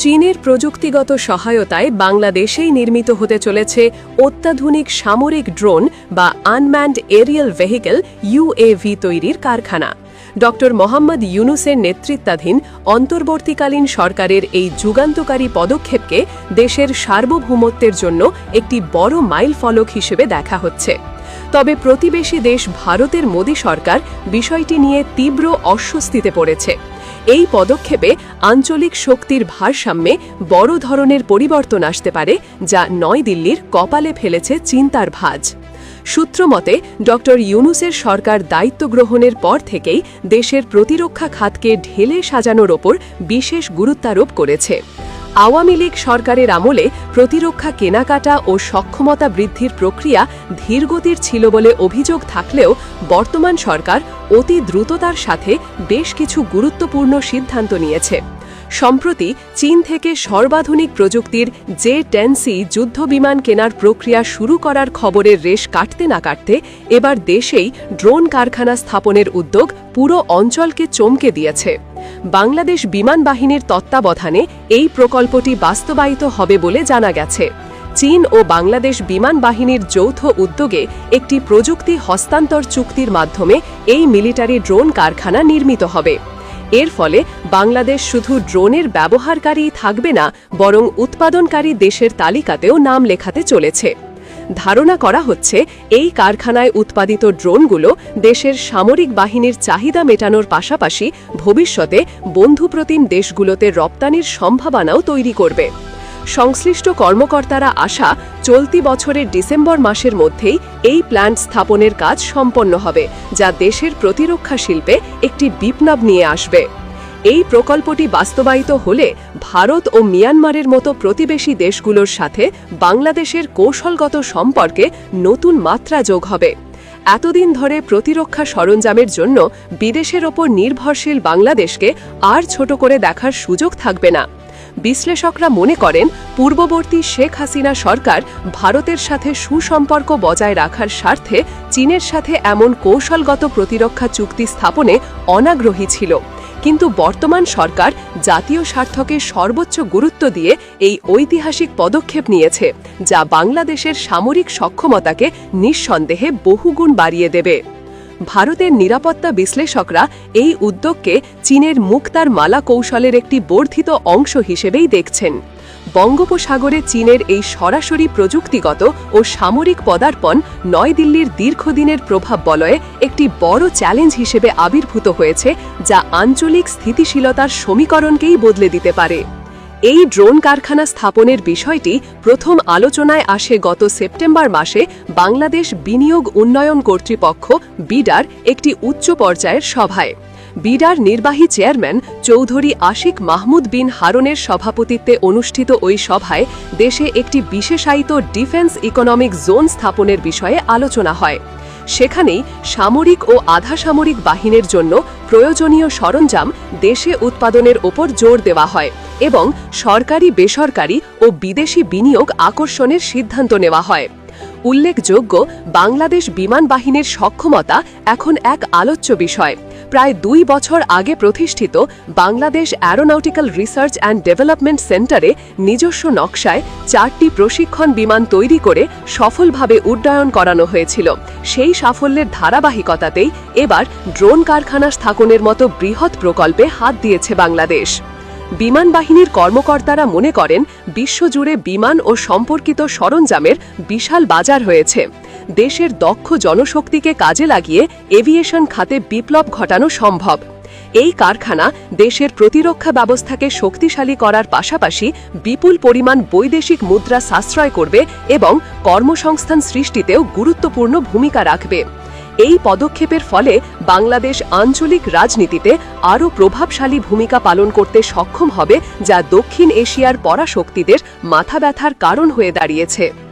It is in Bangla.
চীনের প্রযুক্তিগত সহায়তায় বাংলাদেশেই নির্মিত হতে চলেছে অত্যাধুনিক সামরিক ড্রোন বা আনম্যান্ড এরিয়াল ভেহিকেল ইউএভি তৈরির কারখানা। ড. মোহাম্মদ ইউনুসের নেতৃত্বাধীন অন্তর্বর্তীকালীন সরকারের এই যুগান্তকারী পদক্ষেপকে দেশের সার্বভৌমত্বের জন্য একটি বড় মাইল ফলক হিসেবে দেখা হচ্ছে। তবে প্রতিবেশী দেশ ভারতের মোদী সরকার বিষয়টি নিয়ে তীব্র অস্বস্তিতে পড়েছে। এই পদক্ষেপে আঞ্চলিক শক্তির ভারসাম্যে বড় ধরনের পরিবর্তন আসতে পারে, যা নয়দিল্লির কপালে ফেলেছে চিন্তার ভাজ। সূত্রমতে ড ইউনুসের সরকার দায়িত্ব গ্রহণের পর থেকেই দেশের প্রতিরক্ষা খাতকে ঢেলে সাজানোর ওপর বিশেষ গুরুত্বারোপ করেছে। আওয়ামী লীগ সরকারের আমলে প্রতিরক্ষা কেনাকাটা ও সক্ষমতা বৃদ্ধির প্রক্রিয়া ধীরগতির ছিল বলে অভিযোগ থাকলেও বর্তমান সরকার অতি দ্রুততার সাথে বেশ কিছু গুরুত্বপূর্ণ সিদ্ধান্ত নিয়েছে। সম্প্রতি চীন থেকে সর্বাধুনিক প্রযুক্তির জে টেনসি যুদ্ধবিমান কেনার প্রক্রিয়া শুরু করার খবরের রেশ কাটতে না কাটতে এবার দেশেই ড্রোন কারখানা স্থাপনের উদ্যোগ পুরো অঞ্চলকে চমকে দিয়েছে। বাংলাদেশ বিমান বাহিনীর তত্ত্বাবধানে এই প্রকল্পটি বাস্তবায়িত হবে বলে জানা গেছে। চীন ও বাংলাদেশ বিমান বাহিনীর যৌথ উদ্যোগে একটি প্রযুক্তি হস্তান্তর চুক্তির মাধ্যমে এই মিলিটারি ড্রোন কারখানা নির্মিত হবে। এর ফলে বাংলাদেশ শুধু ড্রোনের ব্যবহারকারীই থাকবে না, বরং উৎপাদনকারী দেশের তালিকাতেও নাম লেখাতে চলেছে। ধারণা করা হচ্ছে এই কারখানায় উৎপাদিত ড্রোনগুলো দেশের সামরিক বাহিনীর চাহিদা মেটানোর পাশাপাশি ভবিষ্যতে বন্ধুপ্রতিম দেশগুলোতে রপ্তানির সম্ভাবনাও তৈরি করবে। সংশ্লিষ্ট কর্মকর্তারা আশা, চলতি বছরের ডিসেম্বর মাসের মধ্যেই এই প্ল্যান্ট স্থাপনের কাজ সম্পন্ন হবে, যা দেশের প্রতিরক্ষা শিল্পে একটি বিপ্লব নিয়ে আসবে। এই প্রকল্পটি বাস্তবায়িত হলে ভারত ও মিয়ানমারের মতো প্রতিবেশী দেশগুলোর সাথে বাংলাদেশের কৌশলগত সম্পর্কে নতুন মাত্রা যোগ হবে। এতদিন ধরে প্রতিরক্ষা সরঞ্জামের জন্য বিদেশের ওপর নির্ভরশীল বাংলাদেশকে আর ছোট করে দেখার সুযোগ থাকবে না। বিশ্লেষকরা মনে করেন, পূর্ববর্তী শেখ হাসিনা সরকার ভারতের সাথে সুসম্পর্ক বজায় রাখার স্বার্থে চীনের সাথে এমন কৌশলগত প্রতিরক্ষা চুক্তি স্থাপনে অনাগ্রহী ছিল। কিন্তু বর্তমান সরকার জাতীয় স্বার্থকে সর্বোচ্চ গুরুত্ব দিয়ে এই ঐতিহাসিক পদক্ষেপ নিয়েছে, যা বাংলাদেশের সামরিক সক্ষমতাকে নিঃসন্দেহে বহুগুণ বাড়িয়ে দেবে। ভারতের নিরাপত্তা বিশ্লেষকরা এই উদ্যোগকে চীনের মুক্তার মালা কৌশলের একটি বর্ধিত অংশ হিসেবেই দেখছেন। বঙ্গোপসাগরে চীনের এই সরাসরি প্রযুক্তিগত ও সামরিক পদার্পণ নয়দিল্লির দীর্ঘদিনের প্রভাব বলয়ে একটি বড় চ্যালেঞ্জ হিসেবে আবির্ভূত হয়েছে, যা আঞ্চলিক স্থিতিশীলতার সমীকরণকেই বদলে দিতে পারে। এই ড্রোন কারখানা স্থাপনের বিষয়টি প্রথম আলোচনায় আসে গত সেপ্টেম্বর মাসে বাংলাদেশ বিনিয়োগ উন্নয়ন কর্তৃপক্ষ, বিডার, একটি উচ্চ পর্যায়ের সভায়। বিডার নির্বাহী চেয়ারম্যান চৌধুরী আশিক মাহমুদ বিন হারনের সভাপতিত্বে অনুষ্ঠিত ওই সভায় দেশে একটি বিশেষায়িত ডিফেন্স ইকোনমিক জোন স্থাপনের বিষয়ে আলোচনা হয়। সেখানেই সামরিক ও আধা সামরিক বাহিনীর জন্য প্রয়োজনীয় সরঞ্জাম দেশে উৎপাদনের ওপর জোর দেওয়া হয় এবং সরকারি, বেসরকারি ও বিদেশি বিনিয়োগ আকর্ষণের সিদ্ধান্ত নেওয়া হয়। উল্লেখযোগ্য, বাংলাদেশ বিমান বাহিনীর সক্ষমতা এখন এক আলোচ্য বিষয়। প্রায় দুই বছর আগে প্রতিষ্ঠিত Bangladesh aeronautical research and development সেন্টারে নিজস্ব নকশায় চারটি প্রশিক্ষণ বিমান তৈরি করে সফলভাবে উড্ডয়ন করানো হয়েছিল। সেই সাফল্যের ধারাবাহিকতাতেই এবার ড্রোন কারখানা স্থাপনের মতো বৃহৎ প্রকল্পে হাত দিয়েছে বাংলাদেশ। বিমান বাহিনীর কর্মকর্তারা মনে করেন, বিশ্বজুড়ে বিমান ও সম্পর্কিত সরঞ্জামের বিশাল বাজার হয়েছে। দেশের দক্ষ জনশক্তিকে কাজে লাগিয়ে এভিয়েশন খাতে বিপ্লব ঘটানো সম্ভব। এই কারখানা দেশের প্রতিরক্ষা ব্যবস্থাকে শক্তিশালী করার পাশাপাশি বিপুল পরিমাণ বৈদেশিক মুদ্রা সাশ্রয় করবে এবং কর্মসংস্থান সৃষ্টিতেও গুরুত্বপূর্ণ ভূমিকা রাখবে। এই পদক্ষেপের ফলে বাংলাদেশ আঞ্চলিক রাজনীতিতে আরও প্রভাবশালী ভূমিকা পালন করতে সক্ষম হবে, যা দক্ষিণ এশিয়ার পরাশক্তিদের মাথা ব্যথার কারণ হয়ে দাঁড়িয়েছে।